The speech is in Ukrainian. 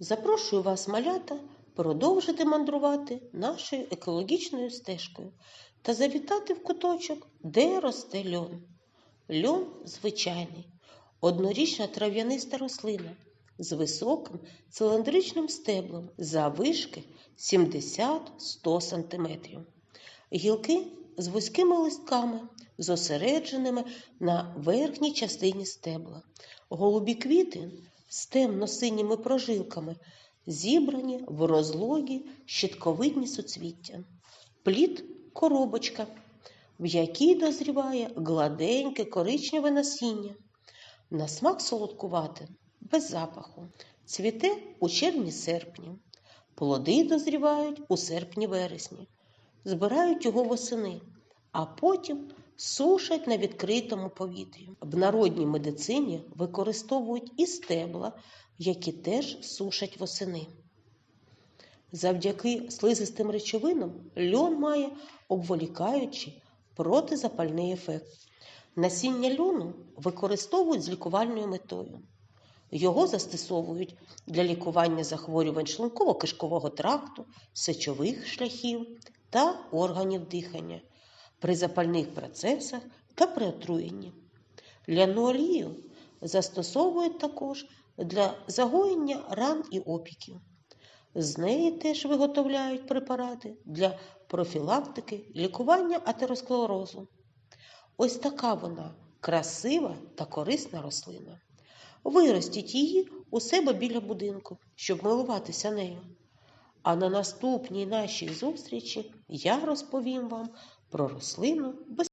Запрошую вас, малята, продовжити мандрувати нашою екологічною стежкою та завітати в куточок, де росте льон. Льон звичайний, однорічна трав'яниста рослина з високим циліндричним стеблом заввишки 70-100 см. Гілки з вузькими листками, зосередженими на верхній частині стебла. Голубі квіти з темно-синіми прожилками зібрані в розлогі щитковидні суцвіття. Плід коробочка, в якій дозріває гладеньке коричневе насіння. На смак солодкувате, без запаху. Цвіте у червні-серпні. Плоди дозрівають у серпні-вересні. Збирають його восени, а потім сушать на відкритому повітрі. В народній медицині використовують і стебла, які теж сушать восени. Завдяки слизистим речовинам льон має обволікаючий протизапальний ефект. Насіння льону використовують з лікувальною метою. Його застосовують для лікування захворювань шлунково-кишкового тракту, сечових шляхів та органів дихання при запальних процесах та при отруєнні. Ляну олію застосовують також для загоєння ран і опіків. З неї теж виготовляють препарати для профілактики, лікування атеросклерозу. Ось така вона красива та корисна рослина. Виростіть її у себе біля будинку, щоб милуватися нею. А на наступній нашій зустрічі я розповім вам про рослину без